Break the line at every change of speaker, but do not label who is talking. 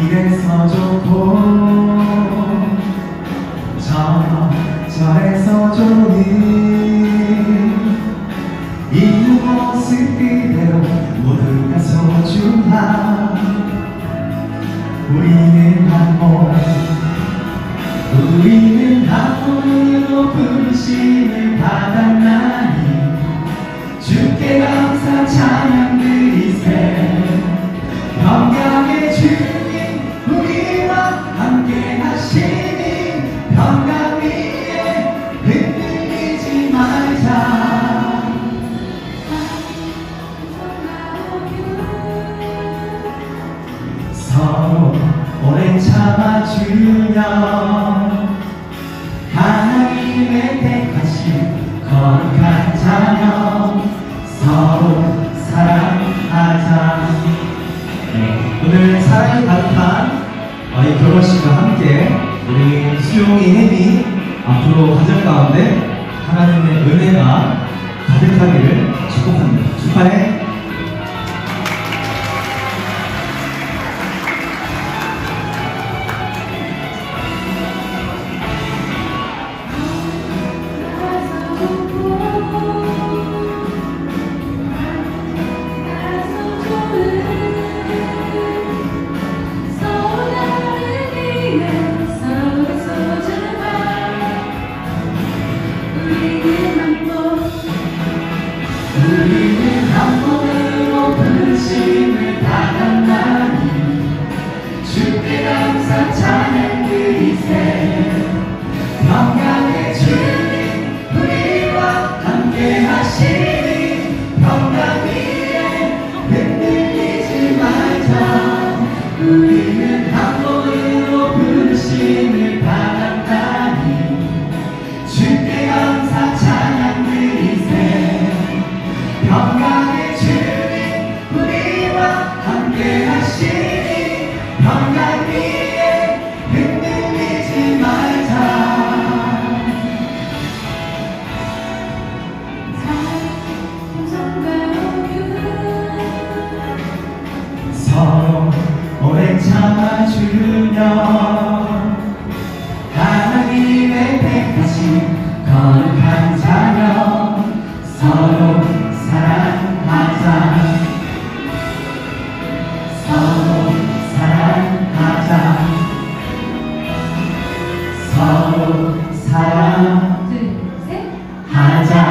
이래서 좋고 저 저래서 좋니 이 모습 그대로 모두가 소중한 우리는 한몸 오래 참아주며 하나님의 택하신 거룩한 자녀 서로 사랑하자 네, 오늘 사랑이 가득한 어, 이 결혼식과 함께 우리 수용이 혜미 앞으로 가정 가운데 하나님의 은혜가 가득하기를 축복합니다. 축하해 부르심을 받았나니 주께 감사 찬양 드리세. 평강의 주님 우리와 함께 하시니 평강 위에 흔들리지 말자 서로 사랑하자. 사랑하자.